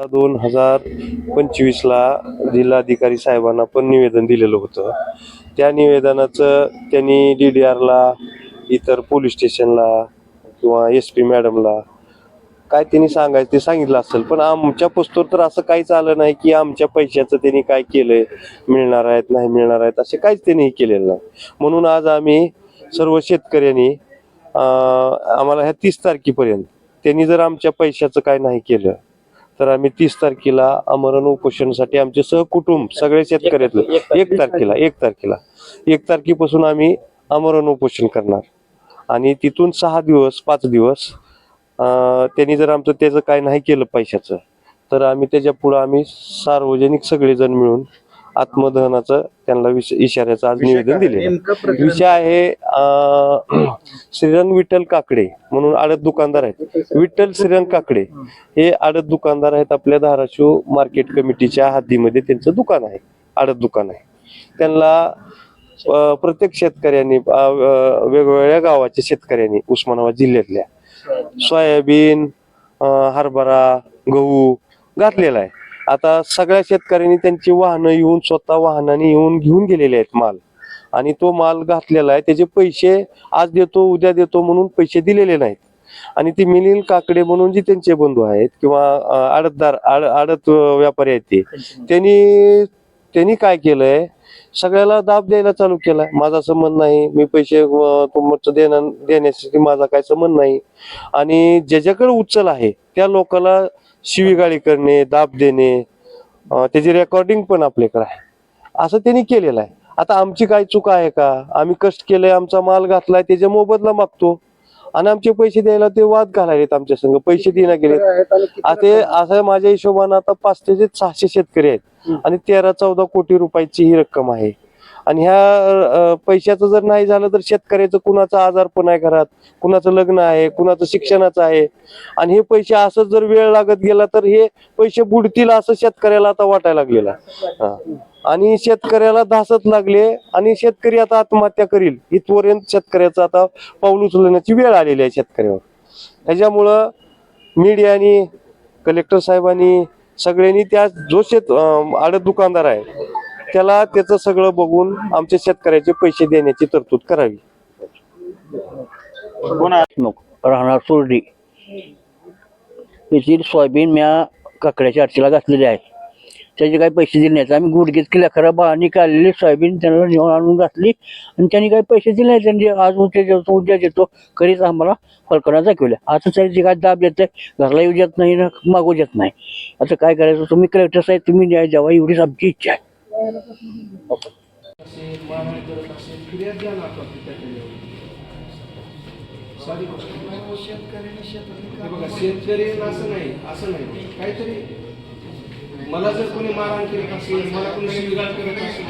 दोन हजार पंचवीसला जिल्हाधिकारी साहेबांना पण निवेदन दिलेलं होतं. त्या निवेदनाचं त्यांनी डी डी आरला इतर पोलीस स्टेशनला किंवा एस पी मॅडमला काय त्यांनी सांगायचं ते सांगितलं असेल. पण आमच्या पोस्टवर तर असं काहीच आलं नाही की आमच्या पैशाचं त्यांनी काय केलंय मिळणार आहेत नाही मिळणार आहेत असे काहीच त्यांनी केलेलं नाही. म्हणून आज आम्ही सर्व शेतकऱ्यांनी आम्हाला ह्या तीस तारखेपर्यंत त्यांनी जर आमच्या पैशाचं काय नाही केलं तर आम्ही तीस तारखेला आमरण उपोषणासाठी आमचे सहकुटुंब सगळे शेतकऱ्यातले. एक तारखेला एक तारखेला. एक तारखेपासून आम्ही आमरण उपोषण करणार. आणि तिथून सहा दिवस पाच दिवस अं, त्यांनी जर आमचं त्याचं काय नाही केलं पैशाचं तर आम्ही त्याच्या पुढं आम्ही सार्वजनिक सगळेजण मिळून आत्मदहनाचं त्यांना इशाऱ्याचं आज निवेदन दिले विषय आहे श्रीरंग विठ्ठल काकडे म्हणून आडत दुकानदार आहेत. विठ्ठल श्रीरंग काकडे हे आडत दुकानदार आहेत आपल्या धाराशिव मार्केट कमिटीच्या हद्दीमध्ये त्यांचं दुकान आहे. आडत दुकान आहे. त्यांना प्रत्येक शेतकऱ्यांनी वेगवेगळ्या गावाच्या शेतकऱ्यांनी उस्मानाबाद जिल्ह्यातल्या सोयाबीन हरभरा गहू घातलेला आहे. आता सगळ्या शेतकऱ्यांनी त्यांची वाहनं येऊन स्वतः वाहनाने येऊन घेऊन गेलेले आहेत माल. आणि तो माल घातलेला आहे. त्याचे पैसे आज देतो उद्या देतो म्हणून पैसे दिलेले नाहीत. आणि ते मिलिंद काकडे म्हणून जे त्यांचे बंधू आहेत किंवा आडतदार आड आडत व्यापारी आहेत ते त्यांनी त्यांनी काय केलंय? सगळ्याला दाब द्यायला चालू केला माझा संबंध नाही. मी पैसे तुमचं देण्या देण्यासाठी माझा काय संबंध नाही. आणि ज्याच्याकडे उचल आहे त्या लोकांना शिवीगाळी करणे दाब देणे त्याची रेकॉर्डिंग पण आपल्याकडे आहे. असं त्यांनी केलेलं आहे. आता आमची काय चूक आहे का? आम्ही कष्ट केलंय आमचा माल घातलाय त्याच्या मोबदला मागतो. आणि आमचे पैसे द्यायला ते वाद घालायलेत आमच्या संग पैसे देण्यात गेले आता असं माझ्या हिशोबानं आता पाचशे ते सहाशे शेतकरी आहेत. आणि तेरा चौदा कोटी रुपयाची ही रक्कम आहे. आणि ह्या पैशाचं जर नाही झालं तर शेतकऱ्याचं कुणाचा आजार पण आहे घरात? कुणाचं लग्न आहे? कुणाचं शिक्षणाचं आहे? आणि हे पैसे असं जर वेळ लागत गेला तर हे पैसे बुडतील असं शेतकऱ्याला आता वाटायला लागलेलं आणि शेतकऱ्याला धासत लागले आणि शेतकरी आता आत्महत्या करील. इथपर्यंत शेतकऱ्याचं आता पाऊल उचलण्याची वेळ आलेली आहे शेतकऱ्यावर. त्याच्यामुळं मीडियानी कलेक्टर साहेबांनी सगळ्यांनी त्या जो शेत आडत दुकानदार आहे त्याला त्याचं सगळं बघून आमच्या शेतकऱ्याचे पैसे देण्याची तरतूद करावी. राहणार सुरडी. येथील सोयाबीन म्या काकड्याच्या आरतीला घातलेले आहे. त्याचे काही पैसे दिले नाहीत. आम्ही गुडघेत केल्या खरं बाळांनी काढलेली सोयाबीन त्यांना नेऊन आणून घातली आणि त्यांनी काही पैसे दिले नाही त्यांनी आज उद्या देतो उद्या देतो. करीत आम्हाला फलकणा दाखवल्या आता त्याची काय दाब देत घरला येऊ देत नाही ना मागू देत नाही. आता काय करायचं? तुम्ही कलेक्टर साहेब तुम्ही न्याय द्यावा एवढीच आमची इच्छा आहे. हे बघा शेतकरी असं नाही असं नाही. काहीतरी मला जर कोणी मारहाण करत असेल मला कोणी शिवीगाळ करत असेल